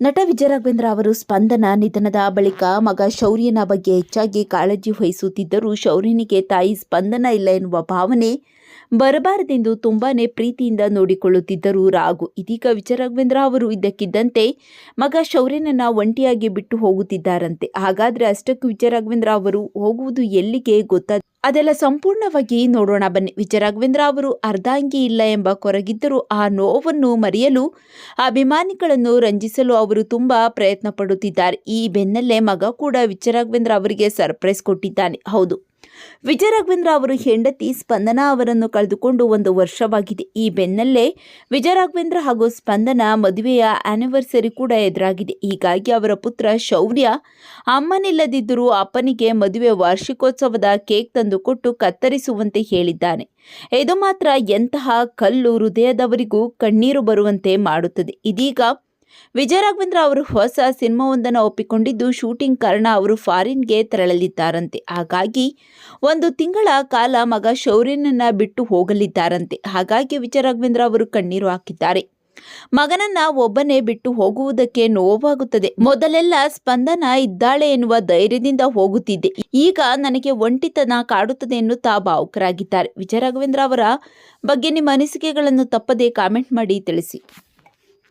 ನಟ ವಿಜಯರಾಘವೇಂದ್ರ ಅವರು ಸ್ಪಂದನ ನಿಧನದ ಬಳಿಕ ಮಗ ಶೌರ್ಯನ ಬಗ್ಗೆ ಹೆಚ್ಚಾಗಿ ಕಾಳಜಿ ವಹಿಸುತ್ತಿದ್ದರೂ ಶೌರ್ಯನಿಗೆ ತಾಯಿ ಸ್ಪಂದನ ಇಲ್ಲ ಎನ್ನುವ ಭಾವನೆ ಬರಬಾರದೆಂದು ತುಂಬಾನೇ ಪ್ರೀತಿಯಿಂದ ನೋಡಿಕೊಳ್ಳುತ್ತಿದ್ದರು ರಾಘು. ಇದೀಗ ವಿಜಯರಾಘವೇಂದ್ರ ಅವರು ಇದ್ದಕ್ಕಿದ್ದಂತೆ ಮಗ ಶೌರ್ಯನನ್ನ ಒಂಟಿಯಾಗಿ ಬಿಟ್ಟು ಹೋಗುತ್ತಿದ್ದಾರಂತೆ. ಹಾಗಾದ್ರೆ ಅಷ್ಟಕ್ಕೂ ವಿಜಯರಾಘವೇಂದ್ರ ಅವರು ಹೋಗುವುದು ಎಲ್ಲಿಗೆ ಗೊತ್ತಾ ಅದೆಲ್ಲ ಸಂಪೂರ್ಣವಾಗಿ ನೋಡೋಣ ಬನ್ನಿ. ವಿಜಯರಾಘವೇಂದ್ರ ಅವರು ಅರ್ಧಾಂಗಿ ಇಲ್ಲ ಎಂಬ ಕೊರಗಿದ್ದರೂ ಆ ನೋವನ್ನು ಮರೆಯಲು, ಅಭಿಮಾನಿಗಳನ್ನು ರಂಜಿಸಲು ಅವರು ತುಂಬ ಪ್ರಯತ್ನ ಪಡುತ್ತಿದ್ದಾರೆ. ಈ ಬೆನ್ನಲ್ಲೇ ಮಗ ಕೂಡ ವಿಜಯರಾಘವೇಂದ್ರ ಅವರಿಗೆ ಸರ್ಪ್ರೈಸ್ ಕೊಟ್ಟಿದ್ದಾನೆ. ಹೌದು. ವಿಜಯರಾಘವೇಂದ್ರ ಅವರು ಹೆಂಡತಿ ಸ್ಪಂದನಾ ಅವರನ್ನು ಕಳೆದುಕೊಂಡು ಒಂದು ವರ್ಷವಾಗಿದೆ. ಈ ಬೆನ್ನಲ್ಲೇ ವಿಜಯರಾಘವೇಂದ್ರ ಹಾಗೂ ಸ್ಪಂದನ ಮದುವೆಯ ಆನಿವರ್ಸರಿ ಕೂಡ ಎದುರಾಗಿದೆ. ಹೀಗಾಗಿ ಅವರ ಪುತ್ರ ಶೌರ್ಯ ಅಮ್ಮನಿಲ್ಲದಿದ್ದರೂ ಅಪ್ಪನಿಗೆ ಮದುವೆ ವಾರ್ಷಿಕೋತ್ಸವದ ಕೇಕ್ ತಂದುಕೊಟ್ಟು ಕತ್ತರಿಸುವಂತೆ ಹೇಳಿದ್ದಾನೆ. ಇದು ಮಾತ್ರ ಎಂತಹ ಕಲ್ಲು ಹೃದಯದವರಿಗೂ ಕಣ್ಣೀರು ಬರುವಂತೆ ಮಾಡುತ್ತದೆ. ಇದೀಗ ವಿಜಯರಾಘವೇಂದ್ರ ಅವರು ಹೊಸ ಸಿನಿಮಾವೊಂದನ್ನು ಒಪ್ಪಿಕೊಂಡಿದ್ದು ಶೂಟಿಂಗ್ ಕಾರಣ ಅವರು ಫಾರಿನ್ಗೆ ತೆರಳಲಿದ್ದಾರಂತೆ. ಹಾಗಾಗಿ ಒಂದು ತಿಂಗಳ ಕಾಲ ಮಗ ಶೌರ್ಯನನ್ನ ಬಿಟ್ಟು ಹೋಗಲಿದ್ದಾರಂತೆ. ಹಾಗಾಗಿ ವಿಜಯ ರಾಘವೇಂದ್ರ ಅವರು ಕಣ್ಣೀರು ಹಾಕಿದ್ದಾರೆ. ಮಗನನ್ನ ಒಬ್ಬನೇ ಬಿಟ್ಟು ಹೋಗುವುದಕ್ಕೆ ನೋವಾಗುತ್ತದೆ. ಮೊದಲೆಲ್ಲ ಸ್ಪಂದನ ಇದ್ದಾಳೆ ಎನ್ನುವ ಧೈರ್ಯದಿಂದ ಹೋಗುತ್ತಿದ್ದೆ. ಈಗ ನನಗೆ ಒಂಟಿತನ ಕಾಡುತ್ತದೆ ಎನ್ನುತ್ತಾ ಭಾವುಕರಾಗಿದ್ದಾರೆ. ವಿಜಯ ರಾಘವೇಂದ್ರ ಅವರ ಬಗ್ಗೆ ನಿಮ್ಮ ಅನಿಸಿಕೆಗಳನ್ನು ತಪ್ಪದೇ ಕಾಮೆಂಟ್ ಮಾಡಿ ತಿಳಿಸಿ.